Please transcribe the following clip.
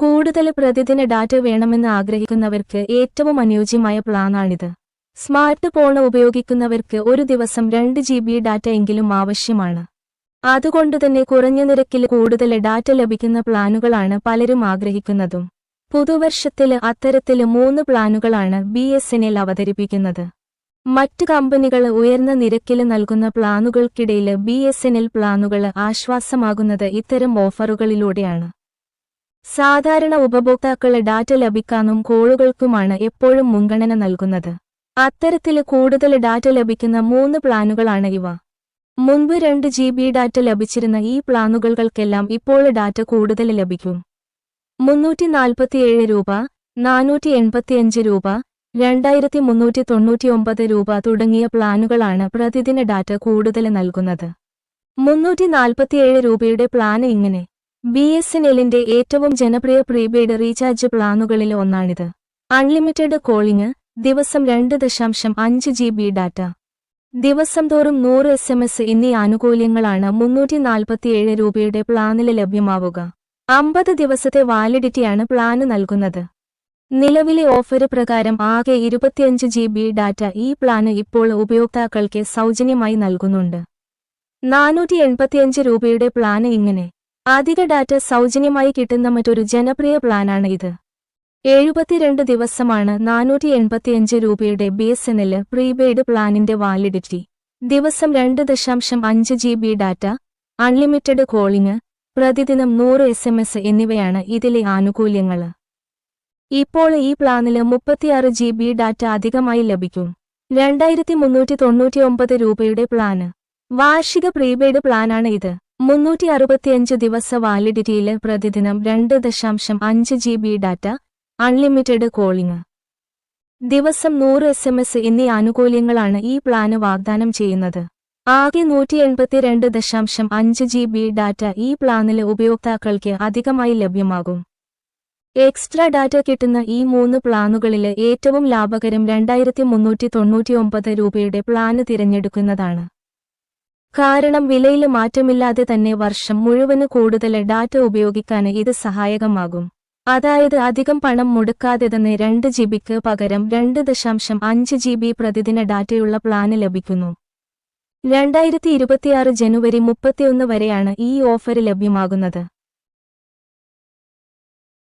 കൂടുതൽ പ്രതിദിന ഡാറ്റ വേണമെന്ന് ആഗ്രഹിക്കുന്നവർക്ക് ഏറ്റവും അനുയോജ്യമായ പ്ലാനാണിത്. സ്മാർട്ട് ഫോൺ ഉപയോഗിക്കുന്നവർക്ക് ഒരു ദിവസം രണ്ട് ജി ബി ഡാറ്റ എങ്കിലും ആവശ്യമാണ്. അതുകൊണ്ടുതന്നെ കുറഞ്ഞ നിരക്കിൽ കൂടുതൽ ഡാറ്റ ലഭിക്കുന്ന പ്ലാനുകളാണ് പലരും ആഗ്രഹിക്കുന്നതും. പുതുവർഷത്തിൽ അത്തരത്തിൽ മൂന്ന് പ്ലാനുകളാണ് ബി എസ് എൻ എൽ അവതരിപ്പിക്കുന്നത്. മറ്റ് കമ്പനികൾ ഉയർന്ന നിരക്കിൽ നൽകുന്ന പ്ലാനുകൾക്കിടയിൽ ബി എസ് എൻ എൽ പ്ലാനുകൾ ആശ്വാസമാകുന്നത് ഇത്തരം ഓഫറുകളിലൂടെയാണ്. സാധാരണ ഉപഭോക്താക്കൾ ഡാറ്റ ലഭിക്കാനും കോളുകൾക്കുമാണ് എപ്പോഴും മുൻഗണന നൽകുന്നത്. അത്തരത്തിൽ കൂടുതൽ ഡാറ്റ ലഭിക്കുന്ന മൂന്ന് പ്ലാനുകളാണ് ഇവ. മുൻപ് രണ്ട് ജി ബി ഡാറ്റ ലഭിച്ചിരുന്ന ഈ പ്ലാനുകൾക്കെല്ലാം ഇപ്പോൾ ഡാറ്റ കൂടുതൽ ലഭിക്കും. മുന്നൂറ്റി നാൽപ്പത്തിയേഴ് രൂപ നാനൂറ്റി എൺപത്തിയഞ്ച് രൂപ രണ്ടായിരത്തി മുന്നൂറ്റി തൊണ്ണൂറ്റിയൊമ്പത് രൂപ തുടങ്ങിയ പ്ലാനുകളാണ് പ്രതിദിന ഡാറ്റ കൂടുതൽ നൽകുന്നത്. മുന്നൂറ്റി നാൽപ്പത്തിയേഴ് രൂപയുടെ പ്ലാൻ ഇങ്ങനെ. ബി എസ് എൻ എല്ലിന്റെ ഏറ്റവും ജനപ്രിയ പ്രീപെയ്ഡ് റീചാർജ് പ്ലാനുകളിൽ ഒന്നാണിത്. അൺലിമിറ്റഡ് കോളിംഗ് ദിവസം രണ്ട് ദശാംശം അഞ്ച് ജി ബി ഡാറ്റ. ദിവസം തോറും നൂറ് എസ് എം എസ് എന്നീ ആനുകൂല്യങ്ങളാണ് മുന്നൂറ്റി നാൽപ്പത്തിയേഴ് രൂപയുടെ പ്ലാനിൽ ലഭ്യമാവുക. അമ്പത് ദിവസത്തെ വാലിഡിറ്റിയാണ് പ്ലാന് നൽകുന്നത്. നിലവിലെ ഓഫർ പ്രകാരം ആകെ ഇരുപത്തിയഞ്ച് ജി ബി ഡാറ്റ ഈ പ്ലാന് ഇപ്പോൾ ഉപയോക്താക്കൾക്ക് സൗജന്യമായി നൽകുന്നുണ്ട്. നാനൂറ്റി എൺപത്തിയഞ്ച് രൂപയുടെ പ്ലാന് ഇങ്ങനെ. അധിക ഡാറ്റ സൗജന്യമായി കിട്ടുന്ന മറ്റൊരു ജനപ്രിയ പ്ലാനാണ് ഇത്. എഴുപത്തിരണ്ട് ദിവസമാണ് നാനൂറ്റി എൺപത്തിയഞ്ച് രൂപയുടെ B S N L prepaid പ്ലാനിന്റെ validity. ദിവസം രണ്ട് ദശാംശം അഞ്ച് G B data unlimited calling പ്രതിദിനം നൂറ് എസ് എം എസ് എന്നിവയാണ് ഇതിലെ ആനുകൂല്യങ്ങൾ. ഇപ്പോൾ ഈ പ്ലാനിൽ മുപ്പത്തിയാറ് ജി ബി ഡാറ്റ അധികമായി ലഭിക്കും. രണ്ടായിരത്തി മുന്നൂറ്റി തൊണ്ണൂറ്റിയൊമ്പത് രൂപയുടെ പ്ലാന്. വാർഷിക പ്രീപെയ്ഡ് പ്ലാനാണ് ഇത്. മുന്നൂറ്റി അറുപത്തിയഞ്ച് ദിവസ വാലിഡിറ്റിയിൽ പ്രതിദിനം രണ്ട് ദശാംശം അഞ്ച് G B data unlimited calling. ദിവസം നൂറ് എസ് എം എസ് എന്നീ ആനുകൂല്യങ്ങളാണ് ഈ പ്ലാന് വാഗ്ദാനം ചെയ്യുന്നത്. ആകെ നൂറ്റി എൺപത്തിരണ്ട് ദശാംശം അഞ്ച് ജി ബി ഡാറ്റ ഈ പ്ലാനിലെ ഉപയോക്താക്കൾക്ക് അധികമായി ലഭ്യമാകും. എക്സ്ട്രാ ഡാറ്റ കിട്ടുന്ന ഈ മൂന്ന് പ്ലാനുകളിൽ ഏറ്റവും ലാഭകരം രണ്ടായിരത്തി മുന്നൂറ്റി തൊണ്ണൂറ്റിയൊമ്പത് രൂപയുടെ പ്ലാന് തിരഞ്ഞെടുക്കുന്നതാണ്. കാരണം വിലയിൽ മാറ്റമില്ലാതെ തന്നെ വർഷം മുഴുവൻ കൂടുതൽ ഡാറ്റ ഉപയോഗിക്കാൻ ഇത് സഹായകമാകും. അതായത് അധികം പണം മുടക്കാതെ തന്നെ രണ്ട് ജി ബിക്ക് പകരം രണ്ട് ദശാംശം അഞ്ച് ജി ബി പ്രതിദിന ഡാറ്റയുള്ള പ്ലാന് ലഭിക്കുന്നു. രണ്ടായിരത്തി ഇരുപത്തിയാറ് ജനുവരി മുപ്പത്തിയൊന്ന് വരെയാണ് ഈ ഓഫർ ലഭ്യമാകുന്നത്.